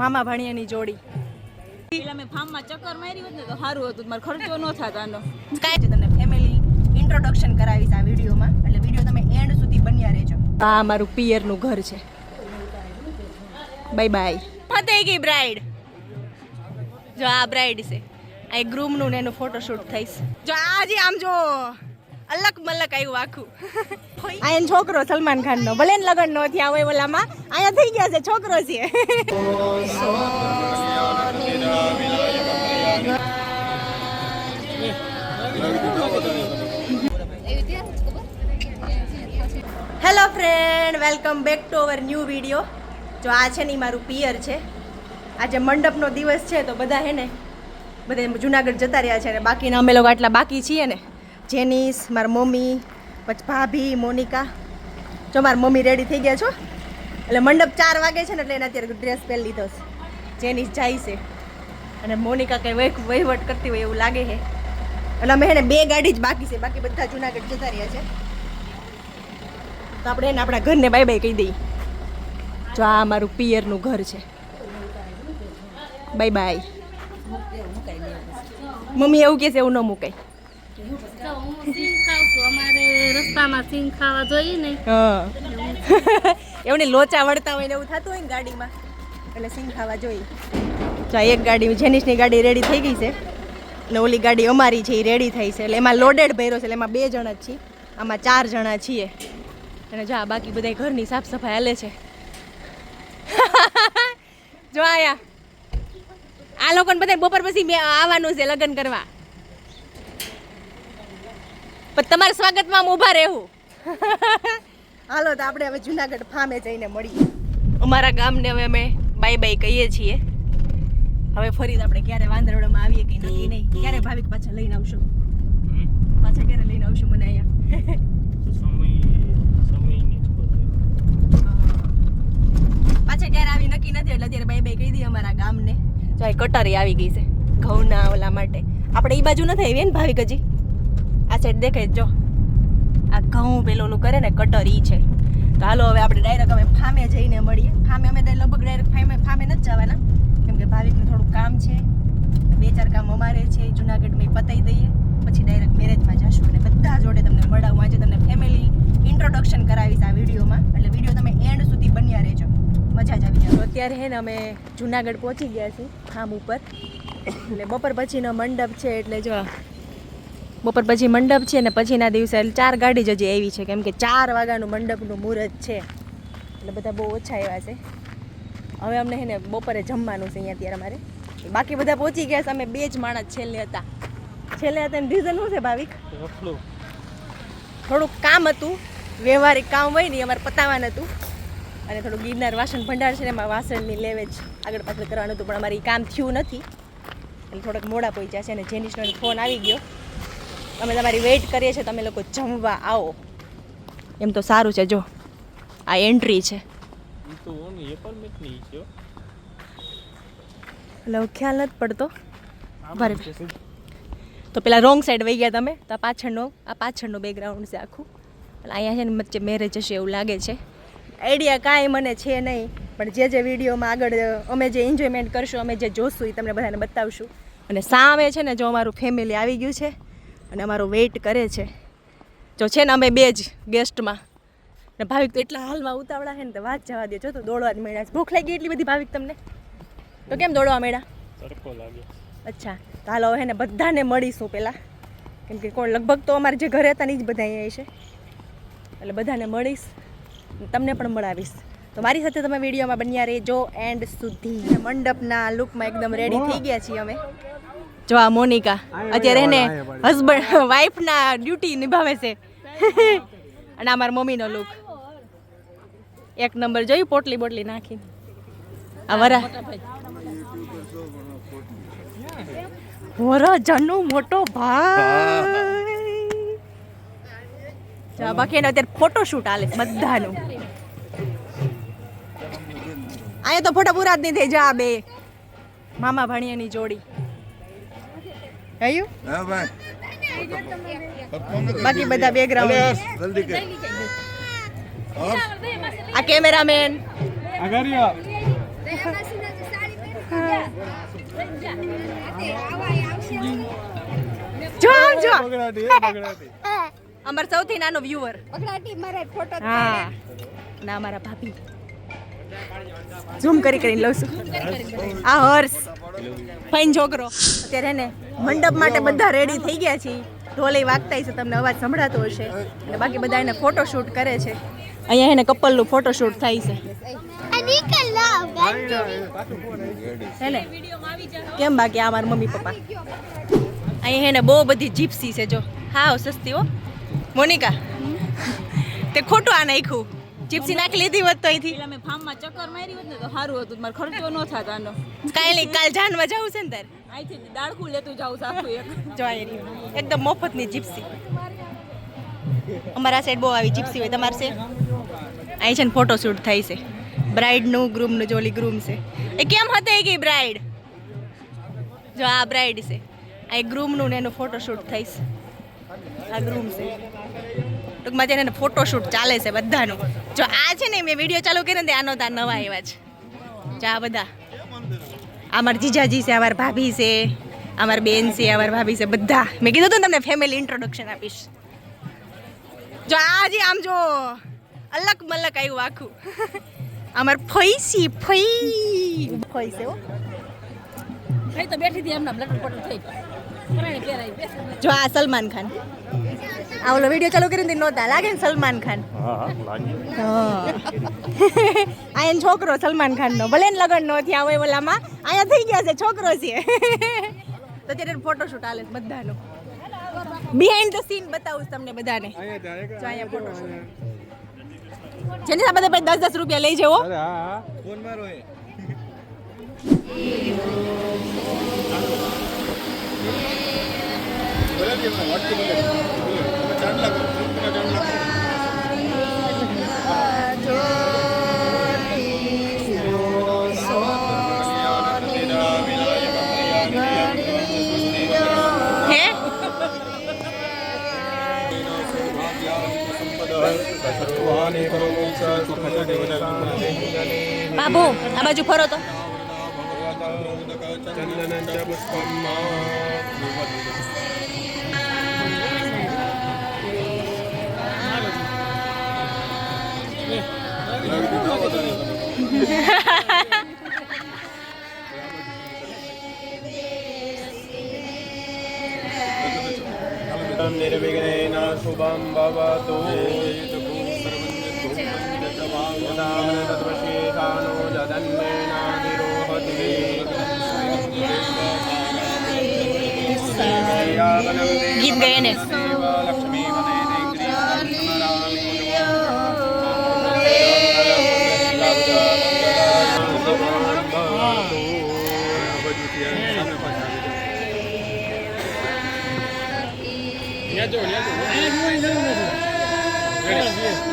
મામા ભાણિયાની જોડી. પેલા મેં ફાર્મમાં ચક્કર મારી હોત ને તો સારું હતું મારો ખર્ચો ન થાત આનો. કાંઈ જ તમને ફેમિલી ઇન્ટ્રોડક્શન કરાવીશ આ વિડીયોમાં. એટલે વીડિયો તમે એન્ડ સુધી બન્યા રહેજો. આ મારું પિયરનું ઘર છે. બાય બાય ફતે ગઈ બ્રાઇડ જો આ બ્રાઇડ છે. આ ગ્રૂમનું ને એનું ફોટોશૂટ થઈશ. જો આજે આમ જો અલગ મલક આવ્યું આખું. અહીંયા છોકરો સલમાન ખાન નો ભલે લગન નો થયા હોય ઓલામાં, અહીંયા થઈ ગયા છે, છોકરો છે. Hello friend welcome back to our new video જો આ છે ને મારું પિયર છે. આજે મંડપનો દિવસ છે, તો બધા હે ને, બધા જુનાગઢ જતા રહ્યા છે અને બાકીના અમે લોકો આટલા બાકી છીએ ને. જેનિસ, મારા મમ્મી, પછી ભાભી, મોનિકા. જો મારા મમ્મી રેડી થઈ ગયા છો? એટલે મંડપ ચાર વાગે છે ને એટલે એને અત્યારે ડ્રેસ પહેરી લીધો છે. જેનિસ જાય છે. અને મોનિકા કંઈ વહી વહીવટ કરતી હોય એવું લાગે છે. એટલે અમે એને બે ગાડી જ બાકી છે. બાકી બધા જુનાગઢ જતા રહ્યા છે. તો આપણે એને આપણા ઘરને બાય બાય કહી દઈએ. જો આ અમારું પિયરનું ઘર છે. બાય બાય મમ્મી એવું કહે છે, એવું ન મુકાય. સિંગ અમારે રસ્તામાં સિંગ ખાવા જોઈએ ને હા. એવું લોચા વળતા હોય ને એવું થતું હોય ને ગાડીમાં, એટલે સિંગ ખાવા જોઈએ તો એક ગાડી જેનિસની ગાડી રેડી થઈ ગઈ છે. ને ઓલી ગાડી અમારી છે, એ રેડી થઈ છે. એટલે એમાં લોડેડ ભર્યો છે એમાં બે જણા જ છીએ. આમાં ચાર જણા છીએ. અને જો બાકી બધા ઘરની સાફ સફાઈ હાલે છે. જો આયા. આ લોકોને બધા બપોર પછી આવવાનું છે લગ્ન કરવા. પણ તમારા સ્વાગતમાં હું ઊભા રહેવું. હાલો તો આપણે હવે જુનાગઢ ફામે જઈને મળીએ. અમારા ગામને હવે અમે બાય બાય કહીએ છીએ. હવે ફરી આપણે ક્યારે વાંદરડામાં આવીએ કંઈ નક્કી નહીં. ક્યારે ભાવિક પાછા લઈને આવશો? પાછા ક્યારે લઈને આવશો મને અહીંયા? પાછા ક્યારે આવી નક્કી નથી એટલે અત્યારે બાય બાય કહી દઈએ અમારા ગામને. જો કટરી કટારી આવી ગઈ છે ઘઉંના ઓલા માટે. આપણે એ બાજુ નથી આવી ને ભાવિક હજી? સાઈડ દેખાય જો આ ઘઉં પેલું ઓલું કરે ને, કટર ઈ છે. તો હાલો હવે આપણે ડાયરેક્ટ હવે ફામે જઈને મળીએ. ફામે અમે લગભગ ડાયરેક્ટ ફામે ફામે નથી જવાના. કેમ કે ભાવિકનું થોડું કામ છે. બે ચાર કામ અમારે છે જુનાગઢમાં પતાવી દઈએ. પછી ડાયરેક્ટ મેરેજમાં જશું. અને બધા જોડે તમને મળાવું. આજે તમને ફેમિલી ઇન્ટ્રોડક્શન કરાવીશ આ વિડીયોમાં. એટલે વીડિયો તમે એન્ડ સુધી બન્યા રહેજો. મજા જ આવી જાય. અત્યારે હે ને અમે જુનાગઢ પહોંચી ગયા છીએ, ફામ ઉપર. એટલે બપોર પછીનો મંડપ છે, એટલે જો બપોર પછી મંડપ છે ને પછીના દિવસે એટલે ચાર ગાડી જ હજી આવી છે કેમ કે ચાર વાગ્યાનું મંડપનું મુહૂર્ત છે. એટલે બધા બહુ ઓછા આવ્યા છે. હવે અમને છે ને બપોરે જમવાનું છે અહીંયા અત્યારે અમારે. બાકી બધા પહોંચી ગયા છે અમે બે જ માણસ છેલ્લે હતા. છેલ્લે હતા એનું રીઝન શું છે ભાવિક? થોડુંક કામ હતું વ્યવહારિક કામ હોય ને અમારે પતાવવાનું હતું. અને થોડું ગિરનાર વાસણ ભંડાર છે ને એમાં વાસણની લેવેજ આગળ પાછળ કરવાનું હતું પણ અમારે કામ થયું નથી. એટલે થોડાક મોડા પહોંચ્યા છે અને જેનિસનો ફોન આવી ગયો. અમે તમારી વેઇટ કરીએ છીએ તમે લોકો જમવા આવો. એમ તો સારું છે જો. આ એન્ટ્રી છે. એટલે ખ્યાલ નથી પડતો. ભરે તો પેલા રોંગ સાઈડ વહી ગયા તમે તો આ પાછળનો આ પાછળનો બેકગ્રાઉન્ડ છે આખું. એટલે અહીંયા છે ને વચ્ચે મેરેજ હશે એવું લાગે છે. આઈડિયા કાંઈ મને છે નહીં પણ જે જે વિડીયોમાં આગળ અમે જે એન્જોયમેન્ટ કરશું અમે જે જોશું એ તમને બધાને બતાવશું. અને સામે છે ને જો અમારું ફેમિલી આવી ગયું છે અને અમારો વેઇટ કરે છે. જો છે ને અમે બે જ ગેસ્ટમાં. ને ભાવિક તો એટલા હાલમાં ઉતાવળા છે ને તો વાત જવા દે. જો તો દોડવા જ મળ્યા છે. ભૂખ લાગી એટલી બધી ભાવિક તમને? તો કેમ દોડવા મળ્યા અચ્છા. તો હાલો હવે ને બધાને મળીશું પહેલાં કેમ કે કોણ? લગભગ તો અમારે જે ઘરે હતા ને એ જ બધા અહીંયા છે. એટલે બધાને મળીશ. તમને પણ મળાવીશ. તો મારી સાથે તમે વિડીયોમાં બન્યા રહેજો એન્ડ સુધી. મંડપના લુકમાં એકદમ રેડી થઈ ગયા છીએ અમે. જો આ મોનિકા અત્યારે એને હસબન્ડ વાઈફના ડ્યુટી નિભાવે છે. અને આ મારા મમ્મીનો લુક એક નંબર જોયું પોટલી બોટલી નાખી. આ વરા. વરા જનુ મોટો ભાઈ. બાકી એને અત્યારે ફોટો શૂટ હાલે બધાનું. અહીંયા તો ફોટા પૂરા જ નહીં થઈ જા બે. મામા ભાણિયાની જોડી. કયું હા ભાઈ. બાકી બધા બેકગ્રાઉન્ડ જલ્દી કર. આ કેમેરામેન. અગરિયા. જો જો. અમાર સૌથી નાનો વ્યુઅર હા. ના મારા ભાભી. ઝૂમ કરી કરીને લઉં છું. આ હર્ષ. ફાઇન છોકરો. અત્યારે ને, મંડપ માટે બધા રેડી થઈ ગયા છે ઢોલે વાગતા છે, તમને અવાજ સંભળાતો હશે. અને બાકી બધા એને ફોટોશૂટ કરે છે. અહીંયા એને કપલનું ફોટોશૂટ થાય છે. કેમ બાકી આ મારા મમ્મી પપ્પા? અહીંયા એને બહુ બધી જીપ્સી છે, જો. હા સસ્તી હો. મોનિકા, તે ખોટું આ નાખ્યું. જીપ્સી નાખી લીધી હોત તો અહીંથી. એટલે મેં ફાર્મમાં ચક્કર મારી હોત ને તો સારું હતું મારો ખર્ચો ન થાત આનો. કાંઈ નહીં કાલ જાનમાં જવું છે ને તારે? અહીંથી દાળખું લેતું જાઉં છું આખું એક. જોઈ આ એકદમ મફતની જીપ્સી અમારા સાઈડ બહુ આવી જીપ્સી હોય તમારે છે અહીં છે ને ફોટોશૂટ થાય છે. બ્રાઇડનું ગ્રૂમનું જોલી ગ્રૂમ છે. એ કેમ હતી એ ગઈ બ્રાઇડ જો આ બ્રાઇડ છે. આ ગ્રૂમનું ને એનું ફોટોશૂટ થઈશ આ ગ્રૂમ છે. ટૂંકમાં છે ને ફોટોશૂટ ચાલે છે બધાનું. જો આ છે ને મેં વીડિયો ચાલુ કર્યો ને આનો ત્યાં નવા આવ્યા છે. જો આ બધા. અમાર જીજાજી છે અમાર ભાભી છે અમાર બેન છે અમાર ભાભી છે બધા. મેં કીધું હતું ને તમને ફેમિલી ઇન્ટ્રોડક્શન આપીશ. જો આજે આમ જો અલગ મલક આવ્યું આખું. અમાર ફૈસી ફઈ. ફઈ છે હો. થઈ તો બેઠી હતી એમના બ્લડ થઈ. જો આ સલમાન ખાન. આ ઓલો વીડિયો ચાલુ કરીને નહોતા. લાગે ને સલમાન ખાન? હા હા આ એન છોકરો સલમાન ખાન નો ભલે ને લગન નો થયા હોય ઓલામાં અહીંયા થઈ ગયા છે છોકરો છે. તો ત્યારે ફોટોશૂટ હાલે બધાનો. બિહાઇન્ડ ધ સીન બતાવું તમને બધાને. જો અહીંયા ફોટોશૂટ જેની સાથે બધા દસ દસ રૂપિયા લઈ જવો. અરે હા હા. ફોન મારો બાબુ આ બાજુ ફરો તો. निर्विघ्नेन शुभं भवतु तत्वशेषानो जदन्मेणातिरोहति गीत गए ने મેં આ